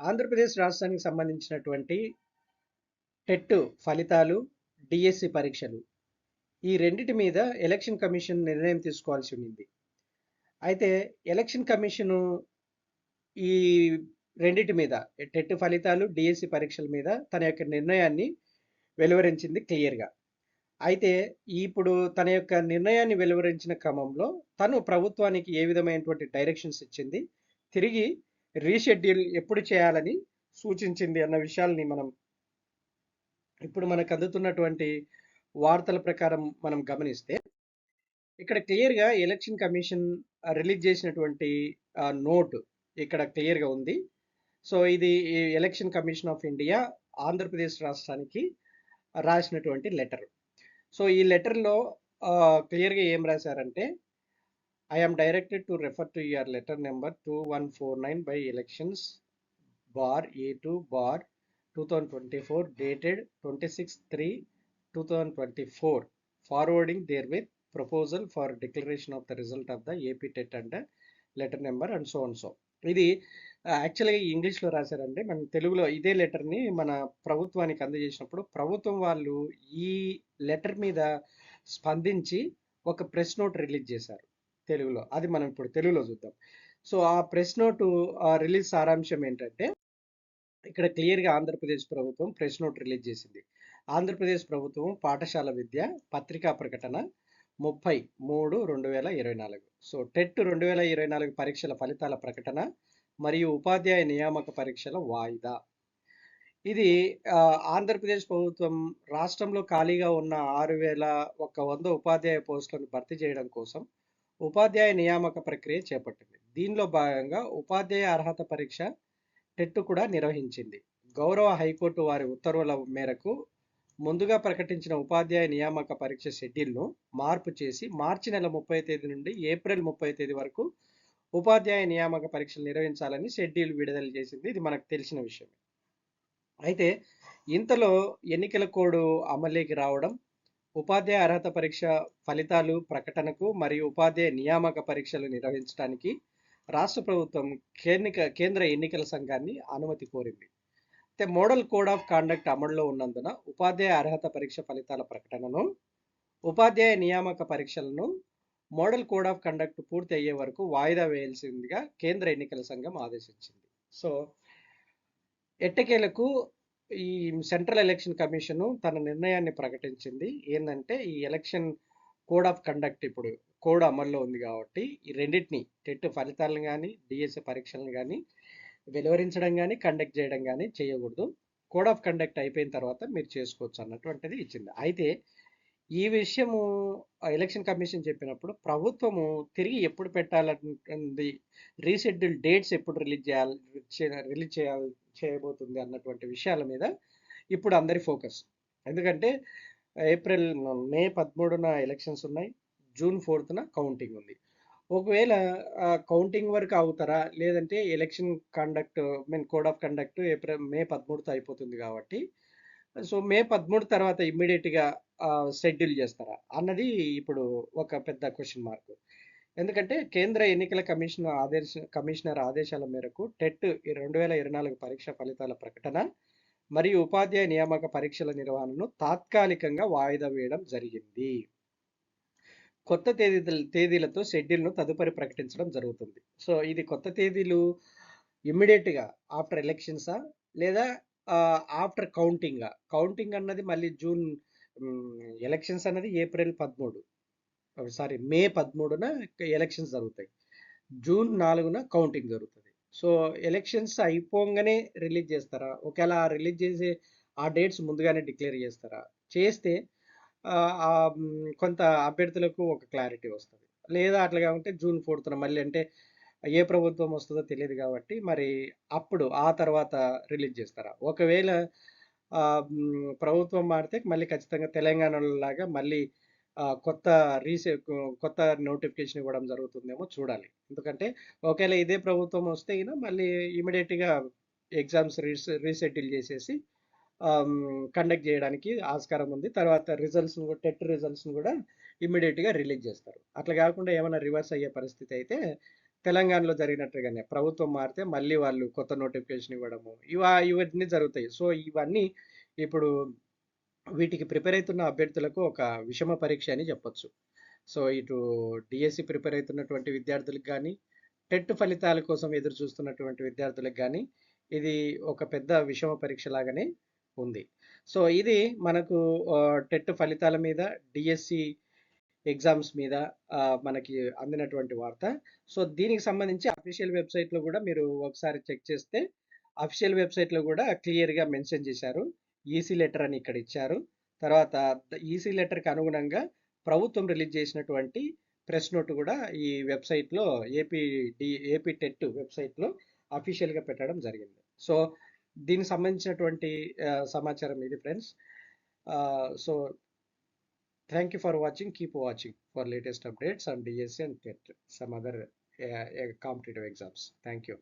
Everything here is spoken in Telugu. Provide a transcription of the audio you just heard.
ఆంధ్రప్రదేశ్ రాష్ట్రానికి సంబంధించినటువంటి టెట్ ఫలితాలు డిఎస్సి పరీక్షలు ఈ రెండిటి మీద ఎలక్షన్ కమిషన్ నిర్ణయం తీసుకోవాల్సి ఉంది అయితే ఎలక్షన్ కమిషను ఈ రెండిటి మీద టెట్ ఫలితాలు డిఎస్సి పరీక్షల మీద తన యొక్క నిర్ణయాన్ని వెలువరించింది క్లియర్గా. అయితే ఇప్పుడు తన యొక్క నిర్ణయాన్ని వెలువరించిన క్రమంలో తను ప్రభుత్వానికి ఏ విధమైనటువంటి డైరెక్షన్స్ ఇచ్చింది తిరిగి రీషెడ్యూల్ ఎప్పుడు చేయాలని సూచించింది అన్న విషయాల్ని మనం ఇప్పుడు మనకు అందుతున్నటువంటి వార్తల ప్రకారం మనం గమనిస్తే ఇక్కడ క్లియర్గా ఎలక్షన్ కమిషన్ రిలీజ్ చేసినటువంటి నోట్ ఇక్కడ క్లియర్గా ఉంది. సో ఇది election commission of India Andhra Pradesh రాష్ట్రానికి రాసినటువంటి లెటర్. సో ఈ లెటర్లో క్లియర్గా ఏం రాశారంటే I am directed to refer to your letter number two one four nine by elections bar A two bar two thousand twenty four dated twenty six three two thousand twenty four forwarding therewith proposal for declaration of the result of the AP TET and letter number and so and so ఇది యాక్చువల్గా ఇంగ్లీష్లో రాశారంటే మన తెలుగులో ఇదే లెటర్ని మన ప్రభుత్వానికి అందజేసినప్పుడు ప్రభుత్వం వాళ్ళు ఈ లెటర్ మీద స్పందించి ఒక ప్రెస్ నోట్ రిలీజ్ చేశారు. తెలుగులో. అది మనం ఇప్పుడు తెలుగులో చూద్దాం. సో ఆ ప్రెస్ నోటు రిలీజ్ సారాంశం ఏంటంటే ఇక్కడ క్లియర్గా ఆంధ్రప్రదేశ్ ప్రభుత్వం ప్రెస్ నోట్ రిలీజ్ చేసింది. ఆంధ్రప్రదేశ్ ప్రభుత్వం పాఠశాల విద్య పత్రికా ప్రకటన ముప్పై మూడు రెండు వేల ఇరవై నాలుగు. సో టెట్ రెండు వేల ఇరవై నాలుగు పరీక్షల ఫలితాల ప్రకటన మరియు ఉపాధ్యాయ నియామక పరీక్షల వాయిదా. ఇది ఆంధ్రప్రదేశ్ ప్రభుత్వం రాష్ట్రంలో ఖాళీగా ఉన్న ఆరు వేల ఒక వంద ఉపాధ్యాయ పోస్టులను భర్తీ చేయడం కోసం ఉపాధ్యాయ నియామక ప్రక్రియ చేపట్టింది. దీనిలో భాగంగా ఉపాధ్యాయ అర్హత పరీక్ష టెట్ కూడా నిర్వహించింది. గౌరవ హైకోర్టు వారి ఉత్తర్వుల మేరకు ముందుగా ప్రకటించిన ఉపాధ్యాయ నియామక పరీక్ష షెడ్యూల్ను మార్పు చేసి మార్చి నెల ముప్పై తేదీ నుండి ఏప్రిల్ ముప్పై తేదీ వరకు ఉపాధ్యాయ నియామక పరీక్షలు నిర్వహించాలని షెడ్యూల్ విడుదల చేసింది. ఇది మనకు తెలిసిన విషయం అయితే ఇంతలో ఎన్నికల కోడ్ అమలుకి రావడం ఉపాధ్యాయ అర్హత పరీక్ష ఫలితాలు ప్రకటనకు మరియు ఉపాధ్యాయ నియామక పరీక్షలు నిర్వహించడానికి రాష్ట్ర ప్రభుత్వం కేంద్ర ఎన్నికల సంఘాన్ని అనుమతి కోరింది. అయితే మోడల్ కోడ్ ఆఫ్ కాండక్ట్ అమల్లో ఉన్నందున ఉపాధ్యాయ అర్హత పరీక్ష ఫలితాల ప్రకటనను ఉపాధ్యాయ నియామక పరీక్షలను మోడల్ కోడ్ ఆఫ్ కండక్ట్ పూర్తి అయ్యే వరకు వాయిదా వేయాల్సిందిగా కేంద్ర ఎన్నికల సంఘం ఆదేశించింది. సో ఎట్టకేలకు ఈ సెంట్రల్ ఎలక్షన్ కమిషన్ తన నిర్ణయాన్ని ప్రకటించింది. ఏంటంటే ఈ ఎలక్షన్ కోడ్ ఆఫ్ కండక్ట్ ఇప్పుడు కోడ్ అమల్లో ఉంది కాబట్టి ఈ రెండింటిని టెట్ ఫలితాలను కానీ డిఎస్ఏ పరీక్షలను కానీ వెలువరించడం కానీ కండక్ట్ చేయడం కానీ చేయకూడదు. కోడ్ ఆఫ్ కండక్ట్ అయిపోయిన తర్వాత మీరు చేసుకోవచ్చు అన్నటువంటిది ఇచ్చింది. అయితే ఈ విషయము ఎలక్షన్ కమిషన్ చెప్పినప్పుడు ప్రభుత్వము తిరిగి ఎప్పుడు పెట్టాలంటుంది రీషెడ్యూల్ డేట్స్ ఎప్పుడు రిలీజ్ చేయాలి రిలీజ్ చేయాలి చేయబోతుంది అన్నటువంటి విషయాల మీద ఇప్పుడు అందరి ఫోకస్. ఎందుకంటే ఏప్రిల్ మే పదమూడున ఎలక్షన్స్ ఉన్నాయి జూన్ ఫోర్త్న కౌంటింగ్ ఉంది. ఒకవేళ కౌంటింగ్ వరకు అవుతారా? లేదంటే election conduct mean code of conduct April May పదమూడుతో అయిపోతుంది కాబట్టి సో మే పదమూడు తర్వాత ఇమ్మీడియట్గా షెడ్యూల్ చేస్తారా? అన్నది ఇప్పుడు ఒక పెద్ద క్వశ్చన్ మార్క్. ఎందుకంటే కేంద్ర ఎన్నికల కమిషన్ ఆదేశ కమిషనర్ ఆదేశాల మేరకు టెట్ రెండు వేల ఇరవై నాలుగు పరీక్ష ఫలితాల ప్రకటన మరియు ఉపాధ్యాయ నియామక పరీక్షల నిర్వహణను తాత్కాలికంగా వాయిదా వేయడం జరిగింది. కొత్త తేదీ తేదీలతో షెడ్యూల్ను తదుపరి ప్రకటించడం జరుగుతుంది. సో ఇది కొత్త తేదీలు ఇమ్మీడియట్గా ఆఫ్టర్ ఎలక్షన్సా? లేదా ఆఫ్టర్ కౌంటింగ్. కౌంటింగ్ అన్నది మళ్ళీ జూన్ ఎలక్షన్స్ అన్నది ఏప్రిల్ పదమూడు. సారీ మే పదమూడున ఎలక్షన్స్ జరుగుతాయి. జూన్ నాలుగున కౌంటింగ్ జరుగుతుంది. సో ఎలక్షన్స్ అయిపోగానే రిలీజ్ చేస్తారా? ఒకవేళ రిలీజ్ చేసే ఆ డేట్స్ ముందుగానే డిక్లేర్ చేస్తారా? చేస్తే కొంత అభ్యర్థులకు ఒక క్లారిటీ వస్తుంది. లేదా అట్లా కాకుంటే జూన్ ఫోర్త్న మళ్ళీ అంటే ఏ ప్రభుత్వం వస్తుందో తెలియదు కాబట్టి మరి అప్పుడు ఆ తర్వాత రిలీజ్ చేస్తారా? ఒకవేళ ప్రభుత్వం మారితే మళ్ళీ ఖచ్చితంగా తెలంగాణలో లాగా మళ్ళీ కొత్త రీసే కొత్త నోటిఫికేషన్ ఇవ్వడం జరుగుతుందేమో చూడాలి. ఎందుకంటే ఒకవేళ ఇదే ప్రభుత్వం వస్తే మళ్ళీ ఇమీడియట్గా ఎగ్జామ్స్ రీసె రీసెటిల్ చేసేసి కండక్ట్ చేయడానికి ఆస్కారం ఉంది. తర్వాత రిజల్ట్స్ని కూడా టెట్ రిజల్ట్స్ని కూడా ఇమ్మీడియట్గా రిలీజ్ చేస్తారు. అట్లా కాకుండా ఏమైనా రివర్స్ అయ్యే పరిస్థితి అయితే తెలంగాణలో జరిగినట్టుగానే ప్రభుత్వం మారితే మళ్ళీ వాళ్ళు కొత్త నోటిఫికేషన్ ఇవ్వడము ఇవ ఇవన్నీ జరుగుతాయి. సో ఇవన్నీ ఇప్పుడు వీటికి ప్రిపేర్ అవుతున్న అభ్యర్థులకు ఒక విషమ పరీక్ష అని చెప్పొచ్చు. సో ఇటు డిఎస్సి ప్రిపేర్ అవుతున్నటువంటి విద్యార్థులకు కానీ టెట్ ఫలితాల కోసం ఎదురు చూస్తున్నటువంటి విద్యార్థులకు కానీ ఇది ఒక పెద్ద విషమ పరీక్ష లాగానే ఉంది. సో ఇది మనకు టెట్ ఫలితాల మీద డిఎస్సి ఎగ్జామ్స్ మీద మనకి అందినటువంటి వార్త. సో దీనికి సంబంధించి అఫీషియల్ వెబ్సైట్లో కూడా మీరు ఒకసారి చెక్ చేస్తే అఫీషియల్ వెబ్సైట్లో కూడా క్లియర్గా మెన్షన్ చేశారు. ఈసీ లెటర్ అని ఇక్కడ ఇచ్చారు. తర్వాత ఈసీ లెటర్కి అనుగుణంగా ప్రభుత్వం రిలీజ్ చేసినటువంటి ప్రెస్ నోట్ కూడా ఈ వెబ్సైట్లో ఏపీ డి ఏపీ టెట్ వెబ్సైట్లో అఫీషియల్గా పెట్టడం జరిగింది. సో దీనికి సంబంధించినటువంటి సమాచారం ఇది friends. So Thank you for watching. Keep watching for latest updates on DSC and some other uh, uh, competitive exams. Thank you.